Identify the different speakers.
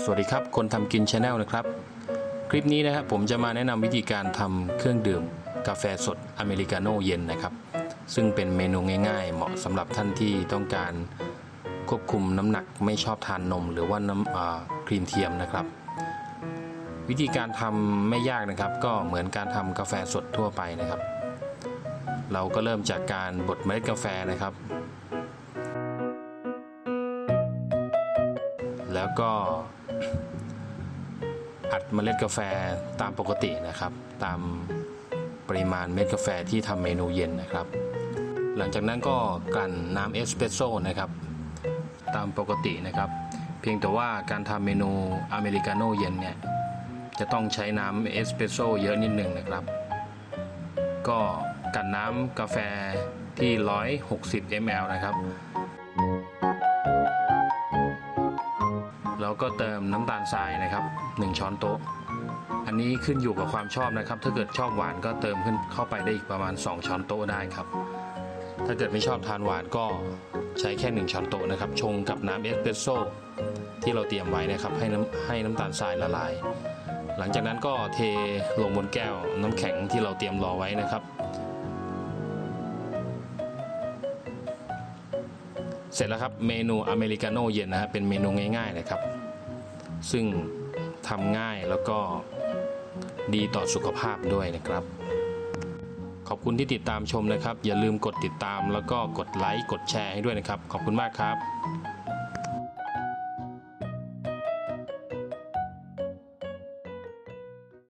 Speaker 1: สวัสดีครับ คนทำกินชาแนลนะครับ คลิปนี้นะครับผมจะมาแนะนำวิธีการทำเครื่องดื่ม กาแฟสดอเมริกาโน่เย็นนะครับ ซึ่งเป็นเมนูง่ายๆ เหมาะสำหรับท่านที่ต้องการควบคุมน้ำหนักไม่ชอบทานนม หรือว่าน้ำครีมเทียมนะครับ วิธีการทำไม่ยากนะครับ ก็เหมือนการทำกาแฟสดทั่วไปนะครับ เราก็เริ่มจากการบดเมล็ดกาแฟนะครับแล้วก็ อัดเมล็ดกาแฟตามปกตินะครับ ตามปริมาณเม็ดกาแฟที่ทำเมนูเย็นนะครับ หลังจากนั้นก็กลั่นน้ำเอสเปรสโซ่นะครับ ตามปกตินะครับ เพียงแต่ว่าการทำเมนูอเมริกาโน่เย็นเนี่ยจะต้องใช้น้ำเอสเปรสโซ่เยอะนิดหนึ่งนะครับ ก็กลั่นน้ำกาแฟที่ 160 ml นะครับ ก็เติมน้ำตาลทรายนะครับ 1 ช้อนโต๊ะ อันนี้ขึ้นอยู่กับความชอบนะครับ ถ้าเกิดชอบหวานก็เติมขึ้นเข้าไปได้อีกประมาณ 2 ช้อนโต๊ะได้ครับ ถ้าเกิดไม่ชอบทานหวานก็ใช้แค่ 1 ช้อนโต๊ะนะครับ ชงกับน้ำเอสเปรสโซ่ที่เราเตรียมไว้นะครับ ให้น้ำให้น้ำตาลทรายละลาย หลังจากนั้นก็เทลงบนแก้วน้ำแข็งที่เราเตรียมรอไว้นะครับเสร็จแล้วครับเมนูอเมริกาโน่เย็นนะฮะเป็นเมนูง่ายๆนะครับ ซึ่งทำง่ายแล้วก็ดีต่อสุขภาพด้วยนะครับ ขอบคุณที่ติดตามชมนะครับ อย่าลืมกดติดตามแล้วก็กดไลค์กดแชร์ให้ด้วยนะครับ ขอบคุณมากครับ